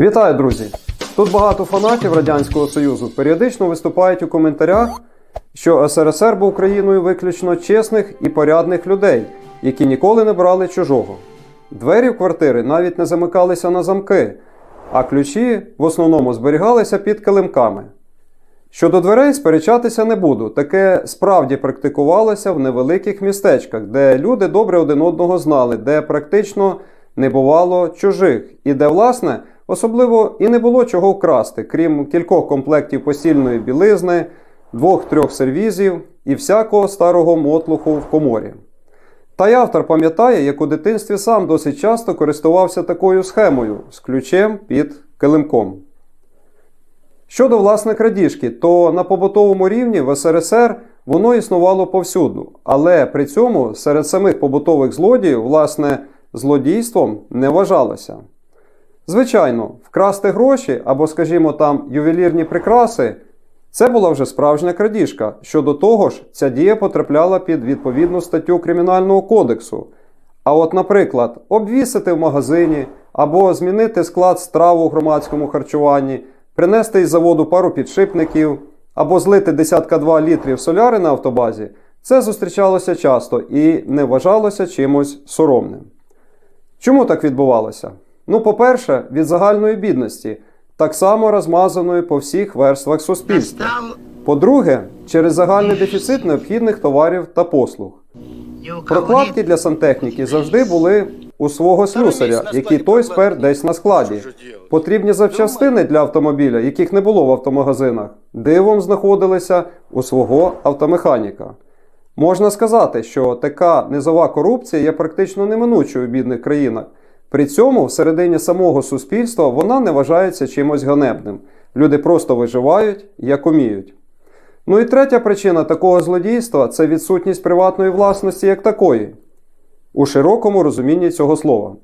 Вітаю, друзі! Тут багато фанатів Радянського Союзу періодично виступають у коментарях, що СРСР був країною виключно чесних і порядних людей, які ніколи не брали чужого. Двері в квартири навіть не замикалися на замки, а ключі в основному зберігалися під килимками. Щодо дверей сперечатися не буду. Таке справді практикувалося в невеликих містечках, де люди добре один одного знали, де практично не бувало чужих, і де, власне, особливо і не було чого вкрасти, крім кількох комплектів постільної білизни, двох-трьох сервізів і всякого старого мотлуху в коморі. Та й автор пам'ятає, як у дитинстві сам досить часто користувався такою схемою з ключем під килимком. Щодо власне крадіжки, то на побутовому рівні в СРСР воно існувало повсюду, але при цьому серед самих побутових злодіїв, власне, злодійством не вважалося. Звичайно, вкрасти гроші або, скажімо там, ювелірні прикраси це була вже справжня крадіжка. Щодо того ж, ця дія потрапляла під відповідну статтю Кримінального кодексу. А от, наприклад, обвісити в магазині або змінити склад страв у громадському харчуванні, принести із заводу пару підшипників або злити десятка два літрів соляри на автобазі, це зустрічалося часто і не вважалося чимось соромним. Чому так відбувалося? Ну, по-перше, від загальної бідності, так само розмазаної по всіх верствах суспільства. По-друге, через загальний дефіцит необхідних товарів та послуг. Прокладки для сантехніки завжди були у свого слюсаря, який той спер десь на складі. Потрібні запчастини для автомобіля, яких не було в автомагазинах, дивом знаходилися у свого автомеханіка. Можна сказати, що така низова корупція є практично неминучою в бідних країнах. При цьому всередині самого суспільства вона не вважається чимось ганебним. Люди просто виживають, як уміють. Ну і третя причина такого злодійства це відсутність приватної власності як такої, у широкому розумінні цього слова.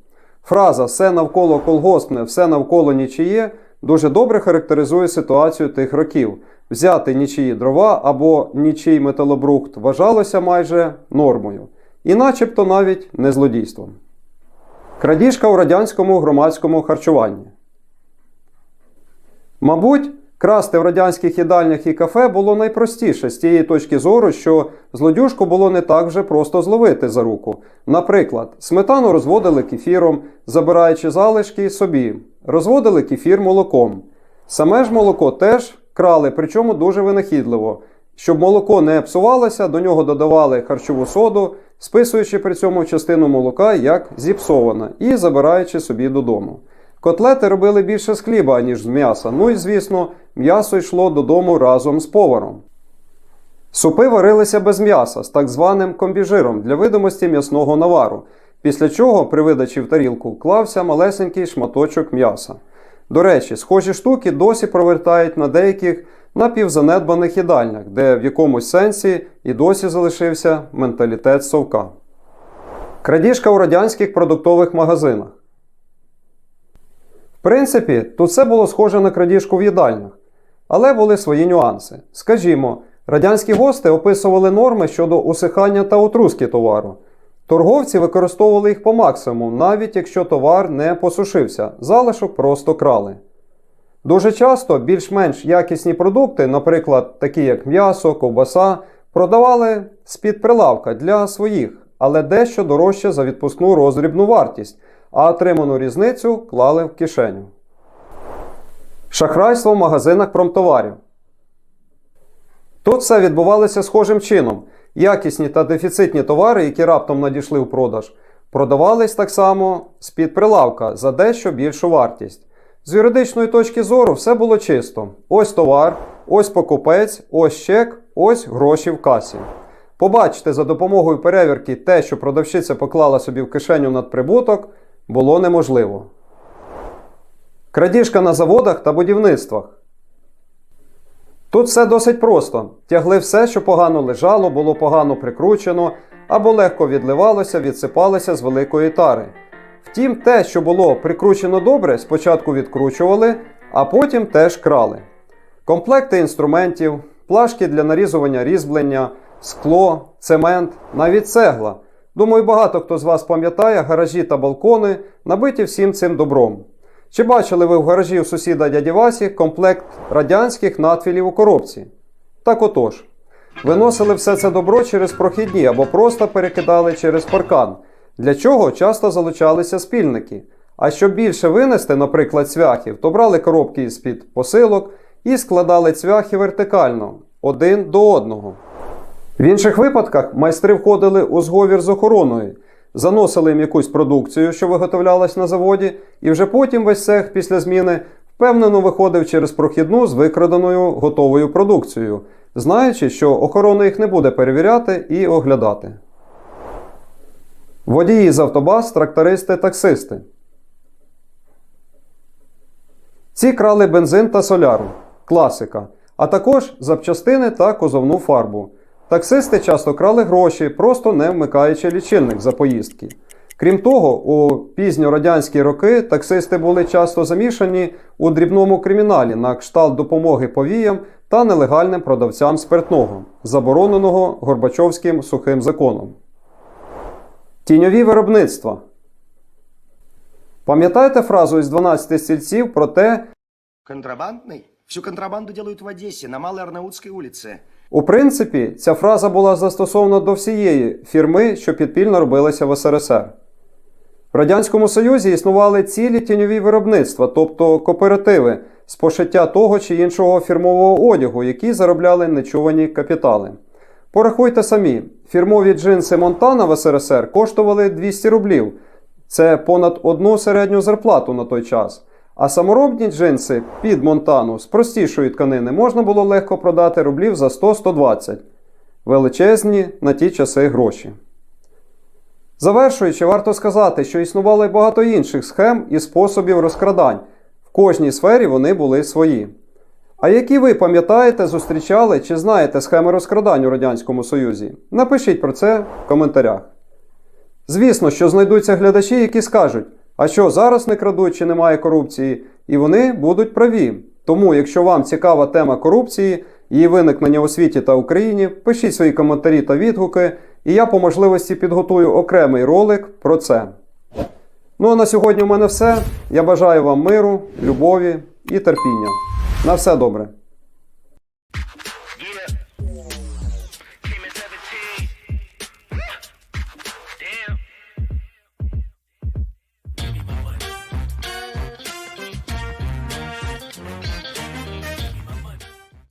Фраза все навколо колгоспне, все навколо нічиє дуже добре характеризує ситуацію тих років. Взяти нічиї дрова або нічий металобрухт вважалося майже нормою, і начебто навіть не злодійством. Крадіжка у радянському громадському харчуванні. Мабуть, красти в радянських їдальнях і кафе було найпростіше з тієї точки зору, що злодюжку було не так вже просто зловити за руку. Наприклад, сметану розводили кефіром, забираючи залишки собі, розводили кефір молоком. Саме ж молоко теж крали, причому дуже винахідливо. Щоб молоко не псувалося, до нього додавали харчову соду, списуючи при цьому частину молока як зіпсоване і забираючи собі додому. Котлети робили більше з хліба, ніж з м'яса. Ну і, звісно, м'ясо йшло додому разом з поваром. Супи варилися без м'яса з так званим комбіжиром для видимості м'ясного навару, після чого при видачі в тарілку клався малесенький шматочок м'яса. До речі, схожі штуки досі провертають на деяких напівзанедбаних їдальнях, де в якомусь сенсі і досі залишився менталітет совка. Крадіжка у радянських продуктових магазинах. В принципі, тут все було схоже на крадіжку в їдальнях, але були свої нюанси. Скажімо, радянські гости описували норми щодо усихання та отруски товару. Торговці використовували їх по максимуму, навіть якщо товар не посушився, залишок просто крали. Дуже часто більш-менш якісні продукти, наприклад, такі як м'ясо, ковбаса, продавали з-під прилавка для своїх, але дещо дорожче за відпускну роздрібну вартість, а отриману різницю клали в кишеню. Шахрайство в магазинах промтоварів. Тут все відбувалося схожим чином. Якісні та дефіцитні товари, які раптом надійшли в продаж, продавались так само з-під прилавка за дещо більшу вартість. З юридичної точки зору все було чисто: ось товар, ось покупець, ось чек, ось гроші в касі. Побачити за допомогою перевірки те, що продавщиця поклала собі в кишеню надприбуток, було неможливо. Крадіжка на заводах та будівництвах. Тут все досить просто. Тягли все, що погано лежало, було погано прикручено або легко відливалося, відсипалося з великої тари. Втім, те, що було прикручено добре, спочатку відкручували, а потім теж крали. Комплекти інструментів, плашки для нарізування різьблення, скло, цемент, навіть цегла. Думаю, багато хто з вас пам'ятає гаражі та балкони, набиті всім цим добром. Чи бачили ви в гаражі у сусіда дяді Васі комплект радянських надфілів у коробці? Так отож. Виносили все це добро через прохідні або просто перекидали через паркан, для чого часто залучалися спільники. А щоб більше винести, наприклад, цвяхів, то брали коробки з-під посилок і складали цвяхи вертикально, один до одного. В інших випадках майстри входили у зговір з охороною, заносили їм якусь продукцію, що виготовлялась на заводі, і вже потім весь цех після зміни впевнено виходив через прохідну з викраденою готовою продукцією, знаючи, що охорона їх не буде перевіряти і оглядати. Водії з автобаз, трактористи, таксисти. Ці крали бензин та соляру класика, а також запчастини та козовну фарбу. Таксисти часто крали гроші, просто не вмикаючи лічильник за поїздки. Крім того, у пізньорадянські роки таксисти були часто замішані у дрібному криміналі на кшталт допомоги повіям та нелегальним продавцям спиртного, забороненого Горбачовським сухим законом. Тіньові виробництва. Пам'ятаєте фразу із 12 стільців про те, Контрабандный? Всю контрабанду делают в Одессе, на Малой Арнаутской улице. У принципі, ця фраза була застосована до всієї фірми, що підпільно робилася в СРСР. В Радянському Союзі існували цілі тіньові виробництва, тобто кооперативи з пошиття того чи іншого фірмового одягу, які заробляли нечувані капітали. Порахуйте самі, фірмові джинси Монтана в СРСР коштували 200 рублів. Це понад одну середню зарплату на той час. А саморобні джинси під Монтану з простішої тканини можна було легко продати рублів за 100-120. Величезні на ті часи гроші. Завершуючи, варто сказати, що існувало й багато інших схем і способів розкрадань. В кожній сфері вони були свої. А які ви пам'ятаєте, зустрічали чи знаєте схеми розкрадань у Радянському Союзі? Напишіть про це в коментарях. Звісно, що знайдуться глядачі, які скажуть, а що зараз не крадуть чи немає корупції, і вони будуть праві. Тому, якщо вам цікава тема корупції, її виникнення у світі та Україні, пишіть свої коментарі та відгуки, і я по можливості підготую окремий ролик про це. Ну а на сьогодні у мене все. Я бажаю вам миру, любові і терпіння. На все добре.